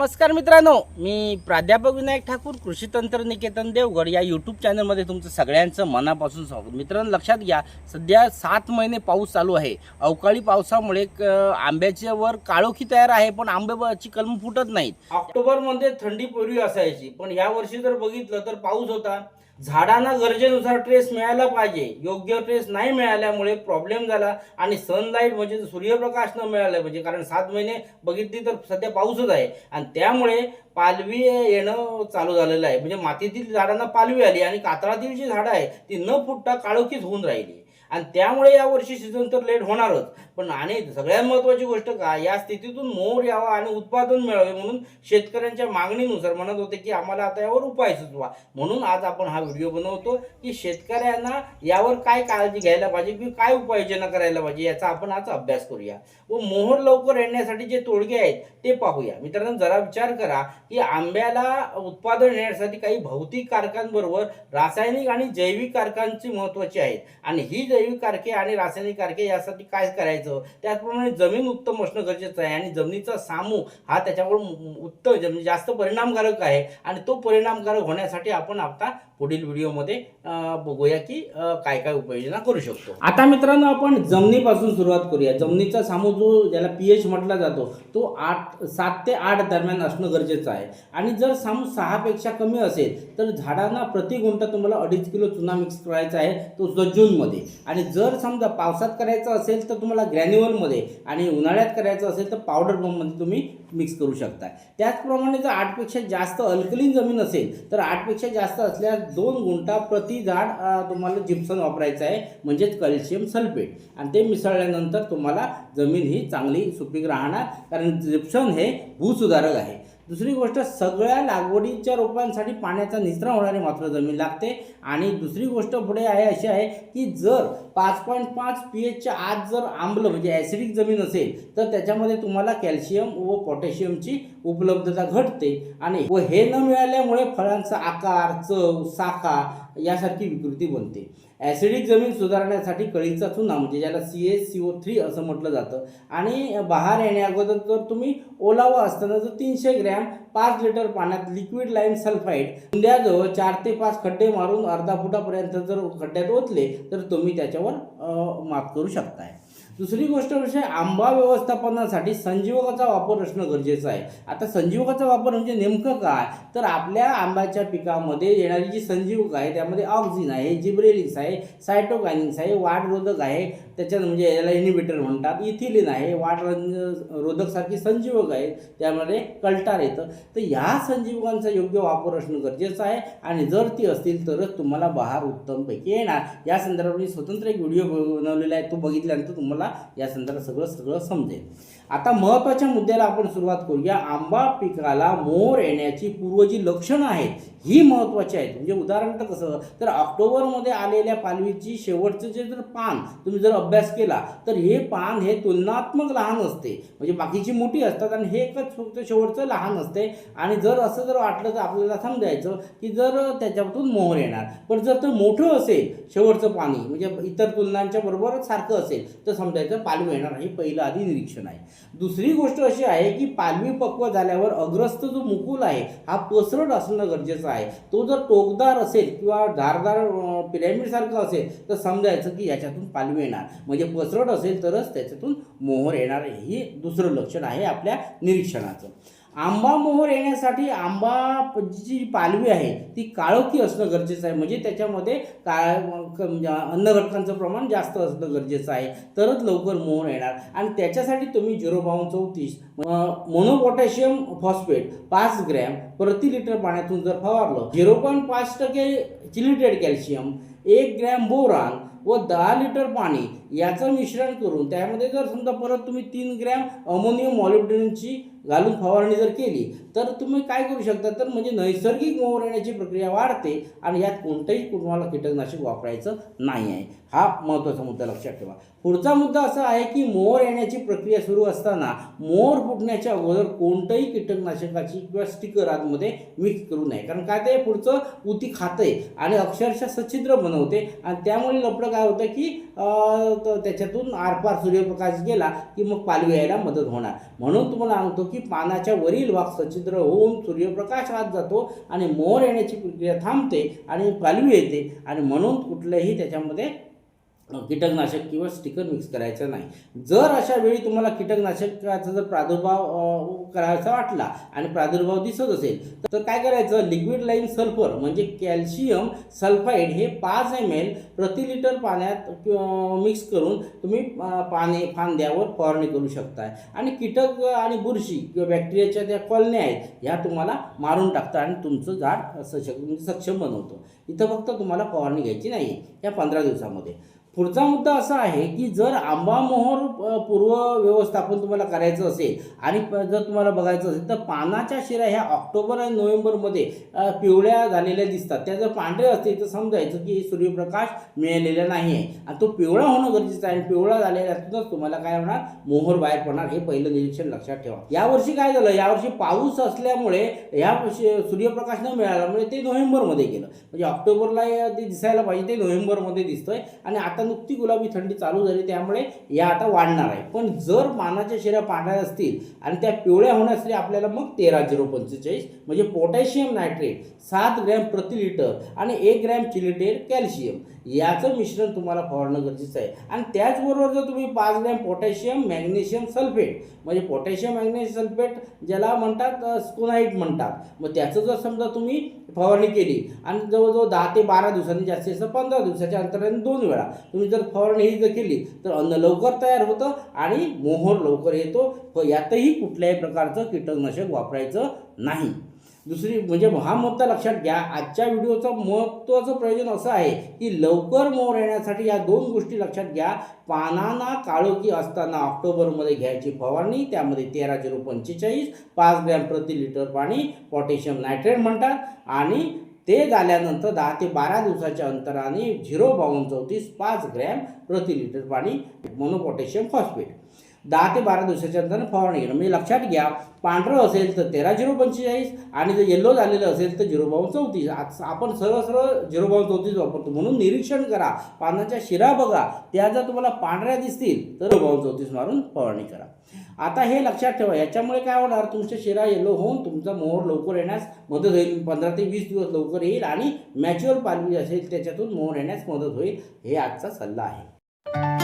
नमस्कार मित्रांनो मी प्राध्यापक विनायक ठाकूर कृषी तंत्र निकेतन देवगड या यूट्यूब चॅनलमध्ये तुमचं सगळ्यांचं मनापासून स्वागत. मित्रांनो लक्षात घ्या सध्या सात महिने पाऊस चालू आहे. अवकाळी पावसामुळे आंब्याच्या वर काळोखी तयार आहे पण आंब्याची कलम फुटत नाहीत. ऑक्टोबरमध्ये थंडी पूर्वी असायची पण या वर्षी जर बघितलं तर पाऊस होता. झाडांना गरजेनुसार ट्रेस मिळायला पाहिजे. योग्य ट्रेस नाही मिळाल्यामुळे प्रॉब्लेम झाला आणि सनलाईट म्हणजे सूर्यप्रकाश न मिळाला म्हणजे कारण सात महिने बघितली तर सध्या पाऊसच आहे. आणि त्यामुळे पालवी येणं चालू झालेलं आहे. म्हणजे मातीतील झाडांना पालवी आली आणि कातळातील जी झाडं आहे ती न फुटता काळोखीच होऊन राहिली. आणि त्यामुळे या वर्षी सीझन तर लेट होणारच. पण आणि सगळ्यात महत्त्वाची गोष्ट का या स्थितीतून मोर यावा आणि उत्पादन मिळावे म्हणून शेतकऱ्यांच्या मागणीनुसार म्हणत होते की आम्हाला आता यावर उपाय सुचवा. म्हणून आज आपण हा व्हिडिओ बनवतो की शेतकऱ्यांना यावर काय काळजी घ्यायला पाहिजे किंवा काय उपाययोजना करायला पाहिजे याचा आपण आज अभ्यास करूया. व मोहर लवकर येण्यासाठी जे तोडगे आहेत ते पाहूया. मित्रांनो जरा विचार करा की आंब्याला उत्पादन येण्यासाठी काही भौतिक कारकांबरोबर रासायनिक आणि जैविक कारकांची महत्त्वाची आहेत. आणि ही जैविक कारके आणि रासायनिक कारके यासाठी काय करायचं? त्याचप्रमाणे जमीन उत्तम असणं गरजेचं आहे आणि जमिनीचा सामू हा त्याच्यावर उत्तम म्हणजे जास्त परिणामकारक आहे. आणि तो परिणामकारक होण्यासाठी आपण आता पुढील व्हिडिओमध्ये बघूया की काय काय उपाययोजना करू शकतो. आता मित्रांनो आपण जमिनीपासून सुरुवात करूया. जमिनीचा सामू जो ज्याला पी एच म्हटला जातो तो आठ सात ते आठ दरम्यान असणं गरजेचं आहे. आणि जर सामू सहापेक्षा कमी असेल तर झाडांना प्रति गुंठा तुम्हाला अडीच किलो चुना मिक्स करायचा आहे तो सुद्धा जूनमध्ये आणि जर समजा पावसात करायचं असेल तर तुम्हाला ग्रॅन्युअलमध्ये. आणि उन्हाळ्यात करायचं असेल तर पावडरमध्ये तुम्ही मिक्स करू शकता. त्याचप्रमाणे जर आठपेक्षा जास्त अल्कलीन जमीन असेल तर आठपेक्षा जास्त असल्यास दोन गुंठा प्रति झाड तुम्हाला जिप्सन वापरायचं आहे म्हणजेच कॅल्शियम सल्फेट आणि ते मिसळल्यानंतर तुम्हाला जमीन ही चांगली सुपीक राहणार. कारण जिप्सन हे भूसुधारक आहे. दुसरी गोष्ट सगळ्या लागवडीच्या रोपांसाठी पाण्याचा निचरा होणारी मात्र जमीन लागते. आणि दुसरी गोष्ट पुढे आहे अशी आहे की जर पाच पॉईंट पाच पी एचच्या आत जर आंबलं म्हणजे ॲसिडिक जमीन असेल तर त्याच्यामध्ये तुम्हाला कॅल्शियम व पोटॅशियमची उपलब्धता घटते. आणि व हे न मिळाल्यामुळे फळांचा आकार चव साखा यासारखी विकृती बनते. ॲसिडिक जमीन सुधारण्यासाठी कळीचा चुना म्हणजे ज्याला C S C O three असं म्हटलं जातं आणि बाहेर येण्याअगोदर जर तुम्ही ओलावा असताना जर तीनशे ग्रॅम पाच लिटर पाण्यात लिक्विड लाईम सल्फाईड उंद्याजवळ चार ते पाच खड्डे मारून अर्धा फुटापर्यंत जर खड्ड्यात ओतले तर तुम्ही त्याच्यावर मात करू शकताय. दुसरी गोष्ट विषय आंबा व्यवस्थापनासाठी संजीवकाचा वापर असणं गरजेचं आहे. आता संजीवकाचा वापर म्हणजे नेमकं काय? तर आपल्या आंब्याच्या पिकामध्ये येणारी जी संजीवक आहे त्यामध्ये ऑक्झिन आहे जिब्रेलिक्स आहे सायटोकायनिक्स आहे वाढरोधक आहे त्याच्यात म्हणजे याला इनिबिटर म्हणतात इथिलिन आहे वाढ रोधकसारखी संजीवक आहेत त्यामध्ये कल्टार येतं. तर ह्या संजीवकांचा योग्य वापर असणं गरजेचं आहे आणि जर ती असतील तरच तुम्हाला बहार उत्तमपैकी येणार. या संदर्भात मी स्वतंत्र एक व्हिडिओ बनवलेला आहे तो बघितल्यानंतर तुम्हाला या संदर्भात सगळं सगळं समजेल. आता महत्त्वाच्या मुद्द्याला आपण सुरुवात करूया. आंबा पिकाला मोर येण्याची पूर्व जी लक्षणं आहेत ही महत्त्वाची आहेत. म्हणजे उदाहरण कसं तर ऑक्टोबरमध्ये आलेल्या पालवीची शेवटचं जे जर पान तुम्ही जर अभ्यास केला तर हे पान हे तुलनात्मक लहान असते. म्हणजे बाकीची मोठी असतात आणि हे एकच फक्त शेवटचं लहान असते. आणि जर असं जर वाटलं तर आपल्याला समजायचं की जर त्याच्यातून मोहर येणार. पण जर ते मोठं असेल शेवटचं पाणी म्हणजे इतर तुलनांच्या बरोबर सारखं असेल तर समजायचं पालवी येणार हे पहिलं आधी निरीक्षण आहे. दुसरी गोष्ट अशी आहे की पालवी पक्व झाल्यावर अग्रस्त जो मुकुल आहे हा पसरट असणं गरजेचं आहे. तो जर टोकदार असेल किंवा धारदार पिरॅमिडसारखं असेल तर समजायचं की याच्यातून पालवी येणार. म्हणजे पसरट असेल तरच त्याच्यातून मोहर येणार. हे दुसरं लक्षण आहे आपल्या निरीक्षणाचं. आंबा मोहर येण्यासाठी आंबा जी पालवी आहे ती काळोखी असणं गरजेचं आहे. म्हणजे त्याच्यामध्ये काळ क- अन्न प्रमाण जास्त असणं गरजेचं आहे. तरच लवकर मोहर येणार. आणि त्याच्यासाठी तुम्ही झिरो बावन्न चौतीस मोनोपोटॅशियम फॉस्फेट पाच ग्रॅम प्रति लिटर पाण्यातून जर फवारलं झिरो पॉईंट पाच टक्के चिलिटेड कॅल्शियम एक ग्रॅम बोरान व दहा लिटर पाणी याचं मिश्रण करून त्यामध्ये जर समजा परत तुम्ही तीन ग्रॅम अमोनियम मॉलिब्डेनमची घालून फवारणी जर केली तर तुम्ही काय करू शकता? तर म्हणजे नैसर्गिक मोहर येण्याची प्रक्रिया वाढते आणि यात कोणतंही तुम्हाला कीटकनाशक वापरायचं नाही आहे. हा महत्त्वाचा मुद्दा लक्षात ठेवा. पुढचा मुद्दा असा आहे की मोहर येण्याची प्रक्रिया सुरू असताना मोहर फुटण्याच्या अगोदर कोणतंही कीटकनाशकाची किंवा स्टिकर आतमध्ये मिक्स करू नये. कारण काय ते पुढचं उती खातंय आणि अक्षरशः सच्छिद्र बनवते आणि त्यामुळे लपडं काय होतं की त्याच्यातून आरपार सूर्यप्रकाश गेला की मग पालवी यायला मदत होणार. म्हणून तुम्हाला सांगतो की पानाच्या वरील भाग सच्छिद्र होऊन सूर्यप्रकाश आत जातो आणि मोहर येण्याची प्रक्रिया थांबते आणि पालवी येते. आणि म्हणून कुठलंही त्याच्यामध्ये कीटकनाशक किंवा स्टिकर मिक्स करायचं नाही. जर अशा वेळी तुम्हाला कीटकनाशकाचा जर प्रादुर्भाव करायचा वाटला आणि प्रादुर्भाव दिसत असेल तर काय करायचं? लिक्विड लाईम सल्फर म्हणजे कॅल्शियम सल्फाईड हे पाच एम एल प्रति लिटर पाण्यात मिक्स करून तुम्ही पाने फांद्यावर फवारणी करू शकताय. आणि कीटक आणि बुरशी किंवा बॅक्टेरियाच्या त्या कॉलन्या आहेत ह्या तुम्हाला मारून टाकतं आणि तुमचं झाड सशक सक्षम बनवतं. इथं फक्त तुम्हाला फवारणी घ्यायची नाही या पंधरा दिवसामध्ये. पुढचा मुद्दा असा आहे की जर आंबामोहर पूर्व व्यवस्थापन तुम्हाला करायचं असेल आणि जर तुम्हाला बघायचं असेल तर पानाच्या शिरा ह्या ऑक्टोबर आणि नोव्हेंबरमध्ये पिवळ्या झालेल्या दिसतात. त्या जर पांढरे असतील तर समजायचं की सूर्यप्रकाश मिळालेला नाही आहे आणि तो पिवळा होणं गरजेचं आहे आणि पिवळा झालेल्यातूनच तुम्हाला काय होणार? मोहर बाहेर पडणार. हे पहिलं निरीक्षण लक्षात ठेवा. यावर्षी काय झालं? यावर्षी पाऊस असल्यामुळे ह्या सूर्यप्रकाश न मिळाल्यामुळे ते नोव्हेंबरमध्ये गेलं. म्हणजे ऑक्टोबरला ते दिसायला पाहिजे ते नोव्हेंबरमध्ये दिसतंय. आणि आता आता नुकती गुलाबी थंडी चालू झाली त्यामुळे या आता वाढणार आहे. पण जर पानाच्या शिऱ्या पांढऱ्या असतील आणि त्या पिवळ्या होण्यासाठी आपल्याला मग तेरा झिरो पंचेचाळीस म्हणजे पोटॅशियम नायट्रेट सात ग्रॅम प्रति लिटर आणि एक ग्रॅम चिलिटेड कॅल्शियम. याचं मिश्रण तुम्हाला फवारणं गरजेचं आहे. आणि त्याचबरोबर जर तुम्ही पाच ग्रॅम पोटॅशियम मॅग्नेशियम सल्फेट म्हणजे पोटॅशियम मॅग्नेशियम सल्फेट ज्याला म्हणतात स्कोनाईट म्हणतात. मग त्याचं जर समजा तुम्ही फवारणी केली आणि जवळजवळ दहा ते बारा दिवसांनी जास्तीत जास्त पंधरा दिवसाच्या अंतराने दोन वेळा तुम्ही जर फवारणी ही जर केली तर अन्न लवकर तयार होतं आणि मोहर लवकर येतो. व यातही कुठल्याही प्रकारचं कीटकनाशक वापरायचं नाही. दुसरी म्हणजे हा मुद्दा लक्षात घ्या. आजच्या व्हिडिओचं महत्त्वाचं प्रयोजन असं आहे की लवकर मोर येण्यासाठी या दोन गोष्टी लक्षात घ्या. पानांना काळोखी असताना ऑक्टोबरमध्ये घ्यायची फवारणी त्यामध्ये तेरा झिरो पंचेचाळीस पाच ग्रॅम प्रति लिटर पाणी पोटॅशियम नायट्रेट म्हणतात. आणि ते झाल्यानंतर दहा ते बारा दिवसाच्या अंतराने झिरो बावन्न चौतीस पाच ग्रॅम प्रति लिटर पाणी मोनोपोटॅशियम फॉस्फेट. दहा ते बारा दिवसाच्या नंतर फवारणी घेणं. म्हणजे लक्षात घ्या पांढरं असेल तर तेरा झिरो पंचेचाळीस आणि जर येल्लो झालेलं असेल तर झिरो बावन्न चौतीस. आज आपण सर्व सरळ झिरो बावन्न चौतीस वापरतो. म्हणून निरीक्षण करा पानाच्या शिरा बघा त्या जर तुम्हाला पांढऱ्या दिसतील तर बावन्न चौतीस मारून फवारणी करा. आता हे लक्षात ठेवा याच्यामुळे काय होणार? तुमच्या शिरा येलो होऊन तुमचा मोहर लवकर येण्यास मदत होईल. पंधरा ते वीस दिवस लवकर येईल आणि मॅच्युअर पालवी असेल त्याच्यातून मोहर येण्यास मदत होईल. हे आजचा सल्ला आहे.